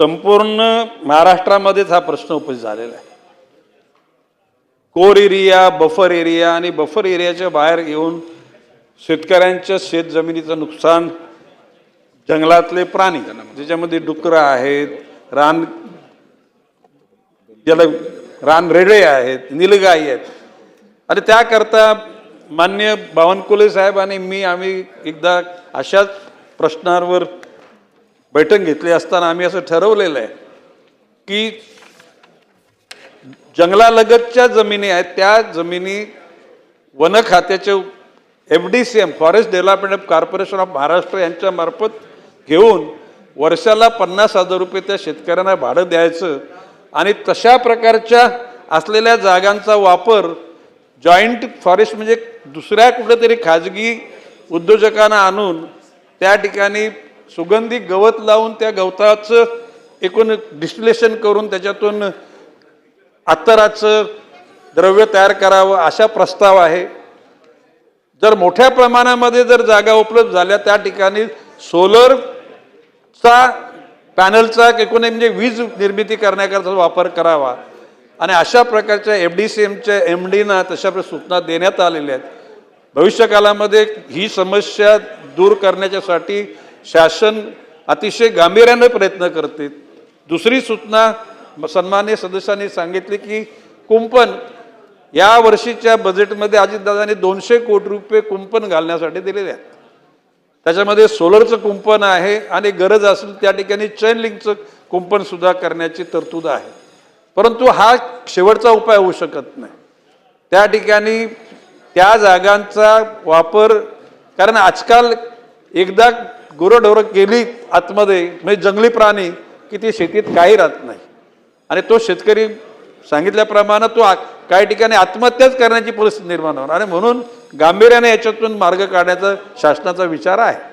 संपूर्ण महाराष्ट्रामध्येच हा प्रश्न उपस्थित झालेला आहे. कोर एरिया बफर एरिया आणि बफर एरियाच्या बाहेर येऊन शेतकऱ्यांच्या शेत जमिनीचं नुकसान जंगलातले प्राणी ज्याच्यामध्ये डुकरं आहेत रान ज्याला रानरेडे आहेत निलगाई आहेत. आणि त्याकरता मान्य बावनकुले साहेब आणि मी आम्ही एकदा अशाच प्रश्नांवर बैठक घेतली असताना आम्ही असं ठरवलेलं आहे की जंगलालगतच्या जमिनी आहेत त्या जमिनी वन खात्याचे F D C M forest development corporation of Maharashtra यांच्या मार्फत घेऊन वर्षाला पन्नास हजार रुपये त्या शेतकऱ्यांना भाडं द्यायचं आणि तशा प्रकारच्या असलेल्या जागांचा वापर जॉईंट फॉरेस्ट म्हणजे दुसऱ्या कुठेतरी खाजगी उद्योजकांना आणून त्या ठिकाणी सुगंधी गवत लावून त्या गवताचं एकूण डिस्टिलेशन करून त्याच्यातून अत्तराचं द्रव्य तयार करावं अशा प्रस्ताव आहे. जर मोठ्या प्रमाणामध्ये जर जागा उपलब्ध झाल्या त्या ठिकाणी सोलरचा पॅनलचा एकूण म्हणजे वीज निर्मिती करण्याकरता वापर करावा. आणि अशा प्रकारच्या एफ डी सी एमच्या एम डीना तशा सूचना देण्यात आलेल्या आहेत. भविष्यकालामध्ये ही समस्या दूर करण्याच्यासाठी शासन अतिशय गांभीर्याने प्रयत्न करते. दुसरी सूचना सन्मान्य सदस्यांनी सांगितली की कुंपण या वर्षीच्या बजेटमध्ये अजितदादांनी दोनशे कोटी रुपये कुंपण घालण्यासाठी दिलेले आहेत. त्याच्यामध्ये सोलरचं कुंपण आहे आणि गरज असेल त्या ठिकाणी चैन लिंकचं कुंपण सुद्धा करण्याची तरतूद आहे. परंतु हा शेवटचा उपाय होऊ शकत नाही. त्या ठिकाणी त्या जागांचा वापर कारण आजकाल एकदा गुरंढोरं केली आतमध्ये म्हणजे जंगली प्राणी की ती शेतीत काही राहत नाही. आणि तो शेतकरी सांगितल्याप्रमाणे तो काही ठिकाणी आत्महत्याच करण्याची परिस्थिती निर्माण होणार. आणि म्हणून गांभीर्याने याच्यातून मार्ग काढण्याचा शासनाचा विचार आहे.